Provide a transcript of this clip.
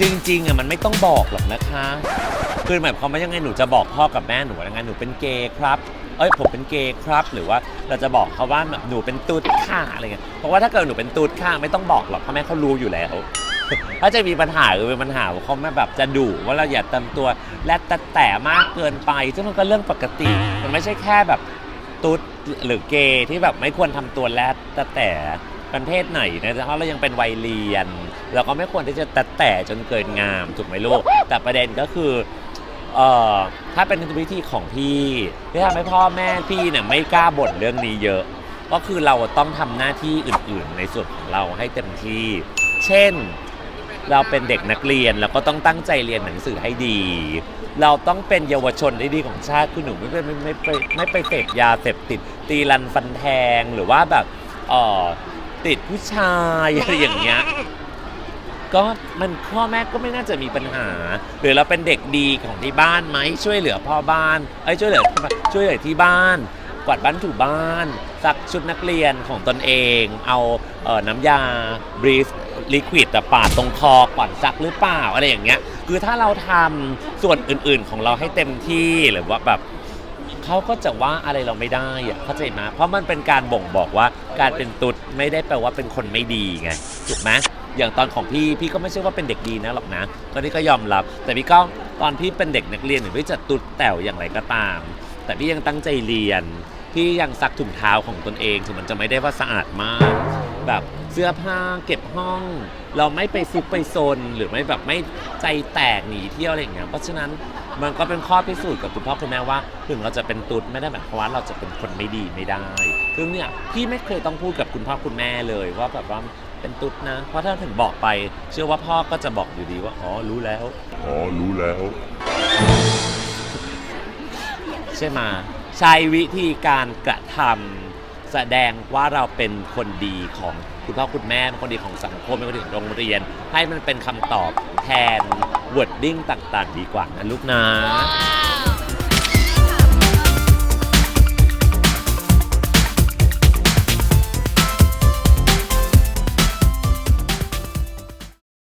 จริงๆอะมันไม่ต้องบอกหรอกนะคะคือหมายความว่ายังไงหนูจะบอกพ่อกับแม่หนูว่ายังไงหนูเป็นเกย์ครับ เอ้ยผมเป็นเกย์ครับ หรือว่าเราจะบอกเขาว่าแบบหนูเป็นตุ๊ดค่ะอะไรเงี้ยเพราะว่าถ้าเกิดหนูเป็นตุ๊ดค่ะไม่ต้องบอกหรอกพราะแม่เขารู้อยู่แล้ว ถ้าจะมีปัญหาคือเป็นปัญหาว่าเขาไม่แบบจะดุว่าเราอย่าเติมตัวและแต่แต่มากเกินไปซึ่งมันก็เรื่องปกติ มันไม่ใช่แค่แบบตุ๊ดหรือเกย์ที่แบบไม่ควรทำตัวแลดแต่แต่ประเภทไหนนะเพราะเรายังเป็นวัยเรียน เราก็ไม่ควรที่จะแต่แต่จนเกินงามถูกไหมลูก แต่ประเด็นก็คือเอ่อถ้าเป็นวิธีของพี่ที่ทำให้พ่อแม่พี่เนี่ยไม่กล้าบ่นเรื่องนี้เยอะ ก็คือเราต้องทำหน้าที่อื่นๆ ในส่วนของเราให้เต็มที่ เช่น เราเป็นเด็กนักเรียนเราก็ต้องตั้งใจเรียนหนังสือให้ดี เราต้องเป็นเยาวชนที่ดีของชาติคือหนูไม่ไปไม่ไม่ไปไม่ไปเสพยาเสพติดตีรันฟันแทงหรือว่าแบบเอ่อติดผู้ชาย อะไรอย่างเงี้ย ก็มันพ่อแม่ก็ไม่น่าจะมีปัญหา หรือเราเป็นเด็กดีของที่บ้านไหมช่วยเหลือพ่อบ้านเอ้ยช่วยเหลือช่วยเหลือที่บ้าน กวาดบ้านถูบ้านซักชุดนักเรียนของตนเอง เอาเอ่อน้ำยาบรีฟลิควิดปาดตรงคอก่อนซักหรือเปล่าอะไรอย่างเงี้ย คือถ้าเราทำส่วนอื่นๆของเราให้เต็มที่หรือว่าแบบเขาก็จะว่าอะไรเราไม่ได้อะเข้าใจไหมเพราะมันเป็นการบ่งบอกว่าการเป็นตุ๊ดไม่ได้แปลว่าเป็นคนไม่ดีไงถูกไหม อย่างตอนของพี่พี่ก็ไม่ใช่ว่าเป็นเด็กดีนะหรอกนะตอนนี้ก็ยอมรับ แต่พี่ก็ตอนพี่เป็นเด็กนักเรียนหรือพี่จะตุดแต่วอย่างไรก็ตาม แต่พี่ยังตั้งใจเรียนพี่ยังซักถุงเท้าของตนเองถึงมันจะไม่ได้ว่าสะอาดมาก แบบเสื้อผ้าเก็บห้อง เราไม่ไปซุกไปซนหรือไม่แบบไม่ใจแตกหนีเที่ยวอะไรอย่างเงี้ยเพราะฉะนั้นมันก็เป็นข้อพิสูจน์กับคุณพ่อคุณแม่ว่าถึงเราจะเป็นตุ๊ดไม่ได้หมายความว่าเราจะเป็นคนไม่ดีไม่ได้ ซึ่งเนี่ยพี่ไม่เคยต้องพูดกับคุณพ่อคุณแม่เลยว่าแบบว่า เป็นตุ๊ดนะ เพราะถ้าถึงบอกไป เชื่อว่าพ่อก็จะบอกอยู่ดีว่า อ๋อ รู้แล้ว อ๋อ รู้แล้ว ใช่ไหมใช้วิธีการกระทำแสดงว่าเราเป็นคนดีของคุณพ่อคุณแม่เป็นคนดีของสังคมเป็นคนดีของโรงเรียน ให้มันเป็นคำตอบแทนวอร์ดดิ้งต่างๆ ดีกว่านะลูกนะว้า